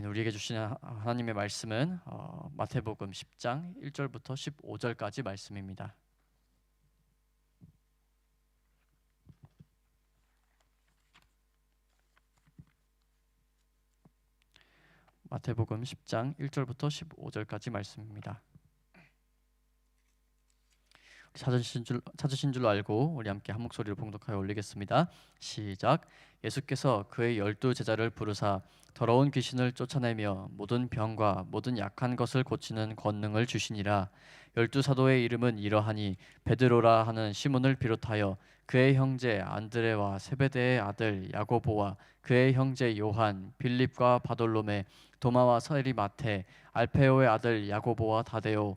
우리에게 주시는 하- 하나님의 말씀은 어, 마태복음 10장 1절부터 15절까지 말씀입니다. 마태복음 10장 1절부터 15절까지 말씀입니다. 찾으신 줄 찾으신 줄 알고 우리 함께 한 목소리로 봉독하여 올리겠습니다. 시작. 예수께서 그의 열두 제자를 부르사 더러운 귀신을 쫓아내며 모든 병과 모든 약한 것을 고치는 권능을 주시니라. 열두 사도의 이름은 이러하니 베드로라 하는 시몬을 비롯하여 그의 형제 안드레와 세베대의 아들 야고보와 그의 형제 요한, 빌립과 바돌로메, 도마와 서리 마테, 알페오의 아들 야고보와 다데오,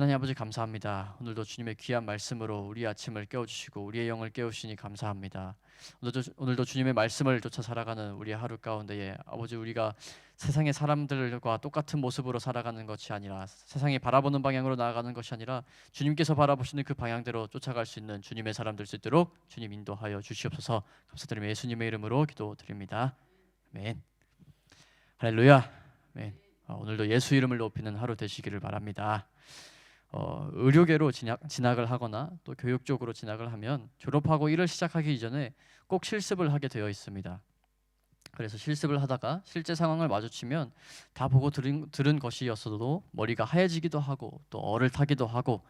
하나님 아버지 감사합니다. 오늘도 주님의 귀한 말씀으로 우리 아침을 깨워주시고 우리의 영을 깨우시니 감사합니다. 오늘도, 오늘도 주님의 말씀을 쫓아 살아가는 우리 하루 가운데에 아버지 우리가 세상의 사람들과 똑같은 모습으로 살아가는 것이 아니라 세상이 바라보는 방향으로 나아가는 것이 아니라 주님께서 바라보시는 그 방향대로 쫓아갈 수 있는 주님의 사람 될 수 있도록 주님 인도하여 주시옵소서 감사드리며 예수님의 이름으로 기도드립니다. 아멘. 할렐루야. 아멘. 어, 오늘도 예수 이름을 높이는 하루 되시기를 바랍니다. 어, 의료계로 진학, 진학을 하거나 또 교육 쪽으로 진학을 하면 졸업하고 일을 시작하기 이전에 꼭 실습을 하게 되어 있습니다. 그래서 실습을 하다가 실제 상황을 마주치면 다 보고 들은, 들은 것이었어도 머리가 하얘지기도 하고 또 얼을 타기도 하고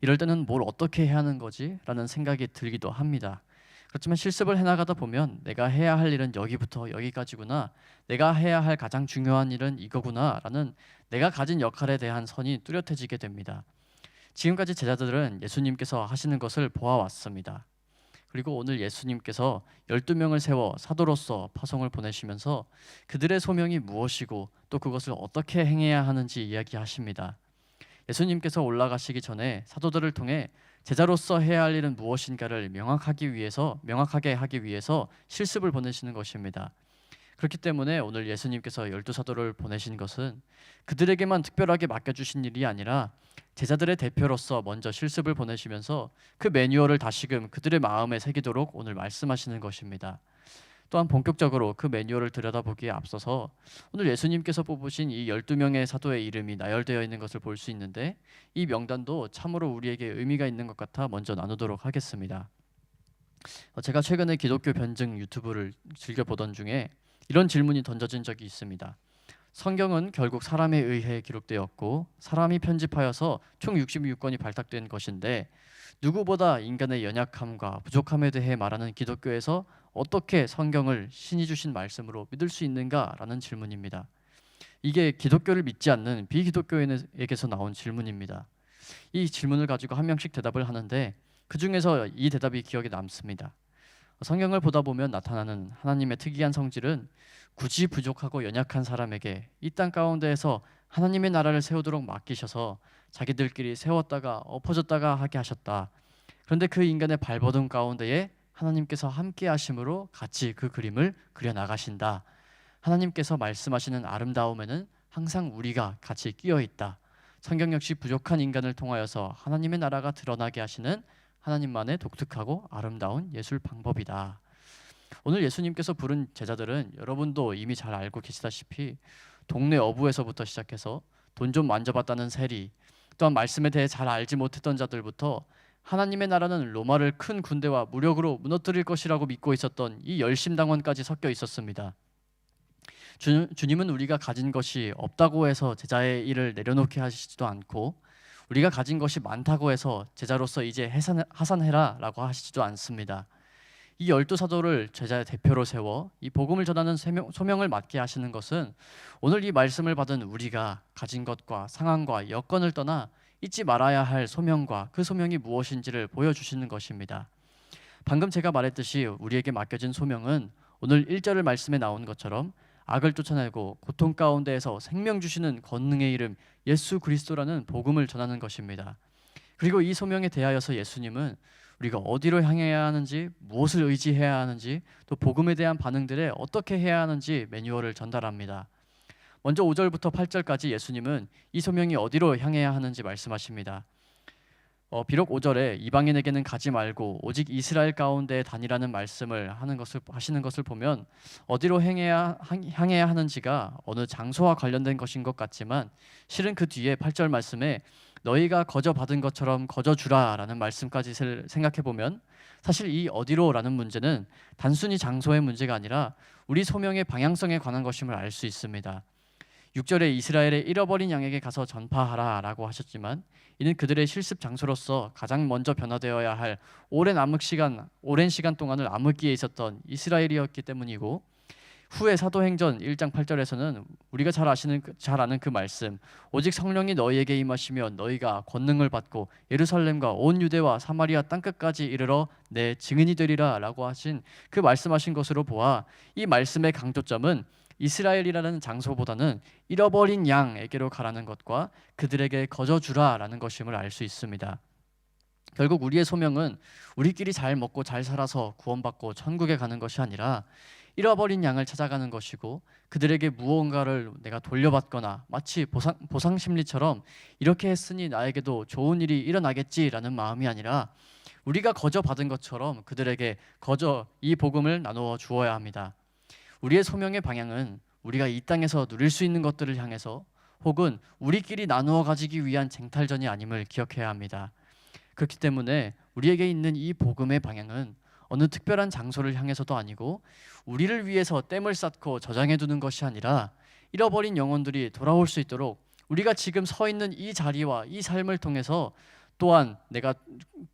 이럴 때는 뭘 어떻게 해야 하는 거지라는 생각이 들기도 합니다. 그렇지만 실습을 해나가다 보면 내가 해야 할 일은 여기부터 여기까지구나 내가 해야 할 가장 중요한 일은 이거구나라는 내가 가진 역할에 대한 선이 뚜렷해지게 됩니다. 지금까지 제자들은 예수님께서 하시는 것을 보아왔습니다. 그리고 오늘 예수님께서 12명을 세워 사도로서 파송을 보내시면서 그들의 소명이 무엇이고 또 그것을 어떻게 행해야 하는지 이야기하십니다. 예수님께서 올라가시기 전에 사도들을 통해 제자로서 해야 할 일은 무엇인가를 명확하기 위해서 명확하게 하기 위해서 실습을 보내시는 것입니다. 그렇기 때문에 오늘 예수님께서 열두 사도를 보내신 것은 그들에게만 특별하게 맡겨주신 일이 아니라 제자들의 대표로서 먼저 실습을 보내시면서 그 매뉴얼을 다시금 그들의 마음에 새기도록 오늘 말씀하시는 것입니다. 또한 본격적으로 그 매뉴얼을 들여다보기에 앞서서 오늘 예수님께서 뽑으신 이 12명의 사도의 이름이 나열되어 있는 것을 볼 수 있는데 이 명단도 참으로 우리에게 의미가 있는 것 같아 먼저 나누도록 하겠습니다. 어, 제가 최근에 기독교 변증 유튜브를 즐겨 보던 중에 이런 질문이 던져진 적이 있습니다. 성경은 결국 사람에 의해 기록되었고 사람이 편집하여서 총 66권이 발탁된 것인데 누구보다 인간의 연약함과 부족함에 대해 말하는 기독교에서 어떻게 성경을 신이 주신 말씀으로 믿을 수 있는가라는 질문입니다. 이게 기독교를 믿지 않는 비기독교인에게서 나온 질문입니다. 이 질문을 가지고 한 명씩 대답을 하는데 그 중에서 이 대답이 기억에 남습니다. 성경을 보다 보면 나타나는 하나님의 특이한 성질은 굳이 부족하고 연약한 사람에게 이 땅 가운데에서 하나님의 나라를 세우도록 맡기셔서 자기들끼리 세웠다가 엎어졌다가 하게 하셨다. 그런데 그 인간의 발버둥 가운데에 하나님께서 함께 하심으로 같이 그 그림을 그려 나가신다. 하나님께서 말씀하시는 아름다움에는 항상 우리가 같이 끼어 있다. 성경 역시 부족한 인간을 통하여서 하나님의 나라가 드러나게 하시는 하나님만의 독특하고 아름다운 예술 방법이다. 오늘 예수님께서 부른 제자들은 여러분도 이미 잘 알고 계시다시피 동네 어부에서부터 시작해서 돈 좀 만져봤다는 세리, 또한 말씀에 대해 잘 알지 못했던 자들부터 하나님의 나라는 로마를 큰 군대와 무력으로 무너뜨릴 것이라고 믿고 있었던 이 열심당원까지 섞여 있었습니다. 주, 주님은 우리가 가진 것이 없다고 해서 제자의 일을 내려놓게 하시지도 않고 우리가 가진 것이 많다고 해서 제자로서 이제 해산, 하산해라라고 하시지도 않습니다. 이 열두 사도를 제자의 대표로 세워 이 복음을 전하는 소명, 소명을 맡게 하시는 것은 오늘 이 말씀을 받은 우리가 가진 것과 상황과 여건을 떠나 잊지 말아야 할 소명과 그 소명이 무엇인지를 보여주시는 것입니다. 방금 제가 말했듯이 우리에게 맡겨진 소명은 오늘 1절을 말씀에 나온 것처럼 악을 쫓아내고 고통 가운데에서 생명 주시는 권능의 이름 예수 그리스도라는 복음을 전하는 것입니다. 그리고 이 소명에 대하여서 예수님은 우리가 어디로 향해야 하는지, 무엇을 의지해야 하는지, 또 복음에 대한 반응들에 어떻게 해야 하는지 매뉴얼을 전달합니다. 먼저 5절부터 8절까지 예수님은 이 소명이 어디로 향해야 하는지 말씀하십니다. 어, 비록 5절에 이방인에게는 가지 말고 오직 이스라엘 가운데 다니라는 말씀을 하는 것을 하시는 것을 보면 어디로 향해야 향해야 하는지가 어느 장소와 관련된 것인 것 같지만 실은 그 뒤에 8절 말씀에 너희가 거저 받은 것처럼 거저 주라라는 말씀까지 생각해 보면 사실 이 어디로라는 문제는 단순히 장소의 문제가 아니라 우리 소명의 방향성에 관한 것임을 알 수 있습니다. 6절에 이스라엘의 잃어버린 양에게 가서 전파하라라고 하셨지만 이는 그들의 실습 장소로서 가장 먼저 변화되어야 할 오랜 암흑 시간, 오랜 시간 동안을 암흑기에 있었던 이스라엘이었기 때문이고 후에 사도행전 1장 8절에서는 우리가 잘 아시는 그, 잘 아는 그 말씀 오직 성령이 너희에게 임하시며 너희가 권능을 받고 예루살렘과 온 유대와 사마리아 땅 끝까지 이르러 내 증인이 되리라라고 하신 그 말씀하신 것으로 보아 이 말씀의 강조점은 이스라엘이라는 장소보다는 잃어버린 양에게로 가라는 것과 그들에게 거저 주라라는 것임을 알 수 있습니다. 결국 우리의 소명은 우리끼리 잘 먹고 잘 살아서 구원받고 천국에 가는 것이 아니라 잃어버린 양을 찾아가는 것이고 그들에게 무언가를 내가 돌려받거나 마치 보상, 보상 심리처럼 이렇게 했으니 나에게도 좋은 일이 일어나겠지라는 마음이 아니라 우리가 거저 받은 것처럼 그들에게 거저 이 복음을 나누어 주어야 합니다. 우리의 소명의 방향은 우리가 이 땅에서 누릴 수 있는 것들을 향해서 혹은 우리끼리 나누어 가지기 위한 쟁탈전이 아님을 기억해야 합니다. 그렇기 때문에 우리에게 있는 이 복음의 방향은 어느 특별한 장소를 향해서도 아니고 우리를 위해서 댐을 쌓고 저장해 두는 것이 아니라 잃어버린 영혼들이 돌아올 수 있도록 우리가 지금 서 있는 이 자리와 이 삶을 통해서 또한 내가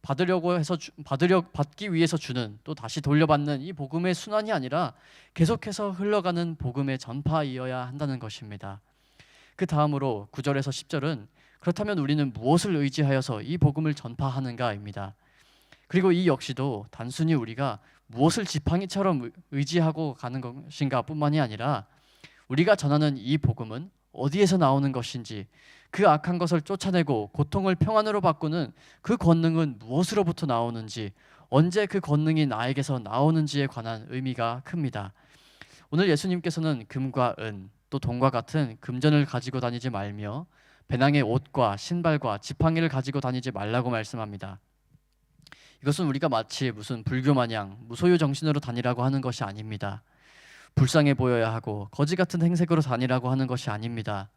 받으려고 해서 주, 받으려 받기 위해서 주는 또 다시 돌려받는 이 복음의 순환이 아니라 계속해서 흘러가는 복음의 전파이어야 한다는 것입니다. 그 다음으로 9절에서 10절은 그렇다면 우리는 무엇을 의지하여서 이 복음을 전파하는가입니다. 그리고 이 역시도 단순히 우리가 무엇을 지팡이처럼 의지하고 가는 것인가뿐만이 아니라 우리가 전하는 이 복음은 어디에서 나오는 것인지 그 악한 것을 쫓아내고 고통을 평안으로 바꾸는 그 권능은 무엇으로부터 나오는지 언제 그 권능이 나에게서 나오는지에 관한 의미가 큽니다. 오늘 예수님께서는 금과 은, 또 돈과 같은 금전을 가지고 다니지 말며 배낭에 옷과 신발과 지팡이를 가지고 다니지 말라고 말씀합니다. 이것은 우리가 마치 무슨 불교 마냥 무소유 정신으로 다니라고 하는 것이 아닙니다. 불쌍해 보여야 하고 거지 같은 행색으로 다니라고 하는 것이 아닙니다.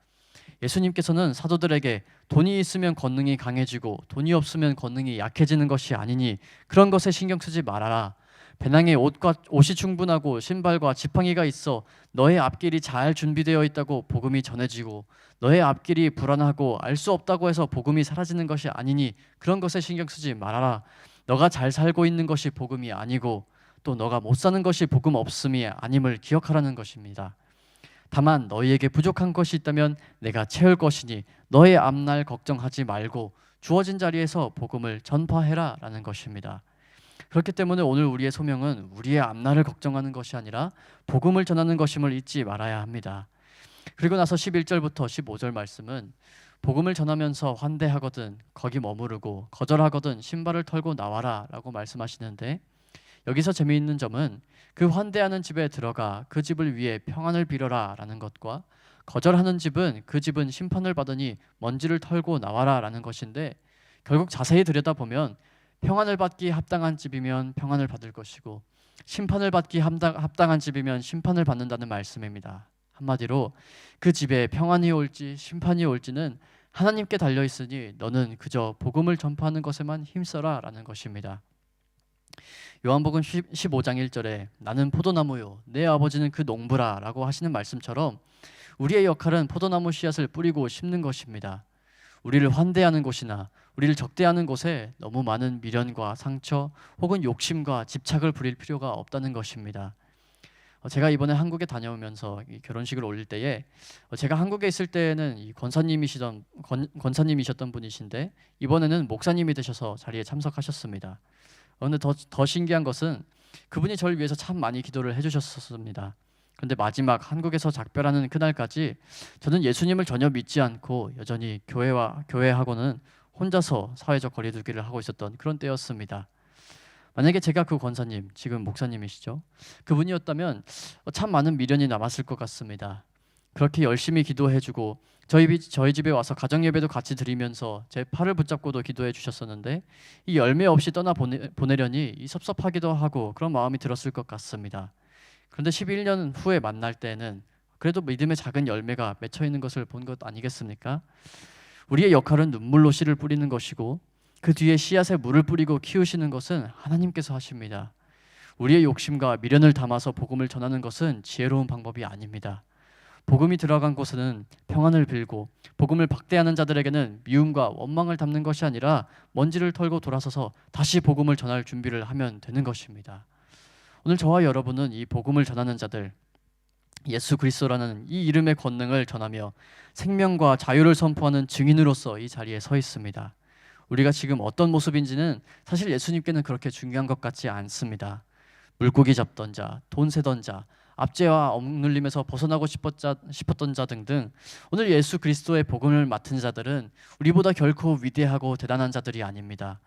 예수님께서는 사도들에게 돈이 있으면 권능이 강해지고 돈이 없으면 권능이 약해지는 것이 아니니 그런 것에 신경 쓰지 말아라. 배낭에 옷과 옷이 충분하고 신발과 지팡이가 있어 너의 앞길이 잘 준비되어 있다고 복음이 전해지고 너의 앞길이 불안하고 알 수 없다고 해서 복음이 사라지는 것이 아니니 그런 것에 신경 쓰지 말아라. 너가 잘 살고 있는 것이 복음이 아니고 또 너가 못 사는 것이 복음 없음이 아님을 기억하라는 것입니다. 다만 너희에게 부족한 것이 있다면 내가 채울 것이니 너의 앞날 걱정하지 말고 주어진 자리에서 복음을 전파해라라는 것입니다. 그렇기 때문에 오늘 우리의 소명은 우리의 앞날을 걱정하는 것이 아니라 복음을 전하는 것임을 잊지 말아야 합니다. 그리고 나서 11절부터 15절 말씀은 복음을 전하면서 환대하거든 거기 머무르고 거절하거든 신발을 털고 나와라라고 말씀하시는데 여기서 재미있는 점은 그 환대하는 집에 들어가 그 집을 위해 평안을 빌어라라는 것과 거절하는 집은 그 집은 심판을 받으니 먼지를 털고 나와라라는 것인데 결국 자세히 들여다보면 평안을 받기 합당한 집이면 평안을 받을 것이고 심판을 받기 합당한 집이면 심판을 받는다는 말씀입니다. 한마디로 그 집에 평안이 올지 심판이 올지는 하나님께 달려 있으니 너는 그저 복음을 전파하는 것에만 힘써라라는 것입니다. 요한복음 15장 1절에 나는 포도나무요 내 아버지는 그 농부라라고 하시는 말씀처럼 우리의 역할은 포도나무 씨앗을 뿌리고 심는 것입니다. 우리를 환대하는 곳이나 우리를 적대하는 곳에 너무 많은 미련과 상처 혹은 욕심과 집착을 부릴 필요가 없다는 것입니다. 어, 제가 이번에 한국에 다녀오면서 이 결혼식을 올릴 때에 어, 제가 한국에 있을 때는 이 권사님이시던 권, 권사님이셨던 분이신데 이번에는 목사님이 되셔서 자리에 참석하셨습니다. 어, 근데 더, 더 신기한 것은 그분이 저를 위해서 참 많이 기도를 해주셨습니다. 근데 마지막 한국에서 작별하는 그날까지 저는 예수님을 전혀 믿지 않고 여전히 교회와 교회하고는 혼자서 사회적 거리두기를 하고 있었던 그런 때였습니다. 만약에 제가 그 권사님, 지금 목사님이시죠. 그분이었다면 참 많은 미련이 남았을 것 같습니다. 그렇게 열심히 기도해주고 저희 비- 저희 집에 와서 가정 예배도 같이 드리면서 제 팔을 붙잡고도 기도해 주셨었는데 이 열매 없이 떠나 보내, 보내려니 이 섭섭하기도 하고 그런 마음이 들었을 것 같습니다. 그런데 11년 후에 만날 때는 그래도 믿음의 작은 열매가 맺혀 있는 것을 본 것 아니겠습니까? 우리의 역할은 눈물로 씨를 뿌리는 것이고 그 뒤에 씨앗에 물을 뿌리고 키우시는 것은 하나님께서 하십니다. 우리의 욕심과 미련을 담아서 복음을 전하는 것은 지혜로운 방법이 아닙니다. 복음이 들어간 곳에는 평안을 빌고 복음을 박대하는 자들에게는 미움과 원망을 담는 것이 아니라 먼지를 털고 돌아서서 다시 복음을 전할 준비를 하면 되는 것입니다. 오늘 저와 여러분은 이 복음을 전하는 자들 예수 그리스도라는 이 이름의 권능을 전하며 생명과 자유를 선포하는 증인으로서 이 자리에 서 있습니다. 우리가 지금 어떤 모습인지는 사실 예수님께는 그렇게 중요한 것 같지 않습니다. 물고기 잡던 자, 돈 세던 자, 압제와 억눌림에서 벗어나고 싶었자, 싶었던 자 등등 오늘 예수 그리스도의 복음을 맡은 자들은 우리보다 결코 위대하고 대단한 자들이 아닙니다.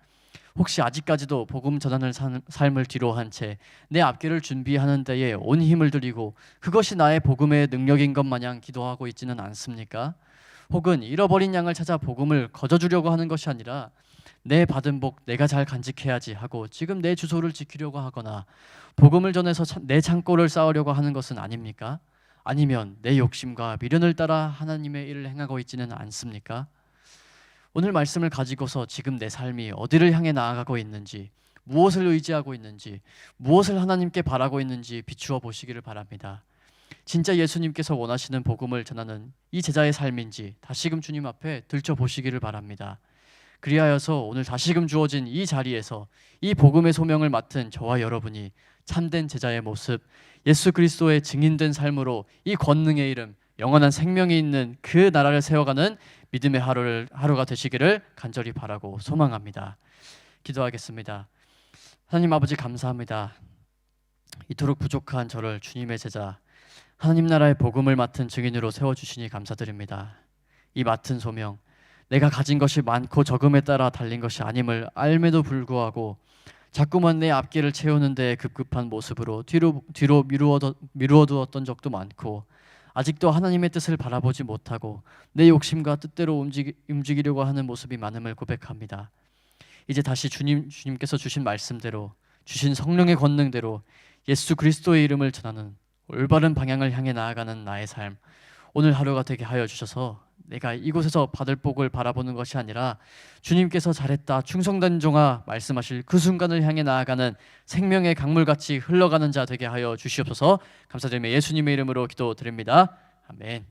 혹시 아직까지도 복음 전하는 산- 삶을 뒤로 한 채 내 앞길을 준비하는 데에 온 힘을 들이고 그것이 나의 복음의 능력인 것 마냥 기도하고 있지는 않습니까? 혹은 잃어버린 양을 찾아 복음을 거저 주려고 하는 것이 아니라 내 받은 복 내가 잘 간직해야지 하고 지금 내 주소를 지키려고 하거나 복음을 전해서 차- 내 창고를 쌓으려고 하는 것은 아닙니까? 아니면 내 욕심과 미련을 따라 하나님의 일을 행하고 있지는 않습니까? 오늘 말씀을 가지고서 지금 내 삶이 어디를 향해 나아가고 있는지 무엇을 의지하고 있는지 무엇을 하나님께 바라고 있는지 비추어 보시기를 바랍니다. 진짜 예수님께서 원하시는 복음을 전하는 이 제자의 삶인지 다시금 주님 앞에 들춰 보시기를 바랍니다. 그리하여서 오늘 다시금 주어진 이 자리에서 이 복음의 소명을 맡은 저와 여러분이 참된 제자의 모습, 예수 그리스도의 증인된 삶으로 이 권능의 이름, 영원한 생명이 있는 그 나라를 세워가는 믿음의 하루를 하루가 되시기를 간절히 바라고 소망합니다. 기도하겠습니다. 하나님 아버지 감사합니다. 이토록 부족한 저를 주님의 제자 하나님 나라의 복음을 맡은 증인으로 세워 주시니 감사드립니다. 이 맡은 소명 내가 가진 것이 많고 적음에 따라 달린 것이 아님을 알매도 불구하고 자꾸만 내 앞길을 채우는 데 급급한 모습으로 뒤로 뒤로 미루어 미루어 두었던 적도 많고 아직도 하나님의 뜻을 바라보지 못하고 내 욕심과 뜻대로 움직이, 움직이려고 하는 모습이 많음을 고백합니다. 이제 다시 주님 주님께서 주신 말씀대로 주신 성령의 권능대로 예수 그리스도의 이름을 전하는 올바른 방향을 향해 나아가는 나의 삶 오늘 하루가 되게 하여 주셔서 내가 이곳에서 받을 복을 바라보는 것이 아니라 주님께서 잘했다 충성된 종아 말씀하실 그 순간을 향해 나아가는 생명의 강물같이 흘러가는 자 되게 하여 주시옵소서. 감사드리며 예수님의 이름으로 기도드립니다. 아멘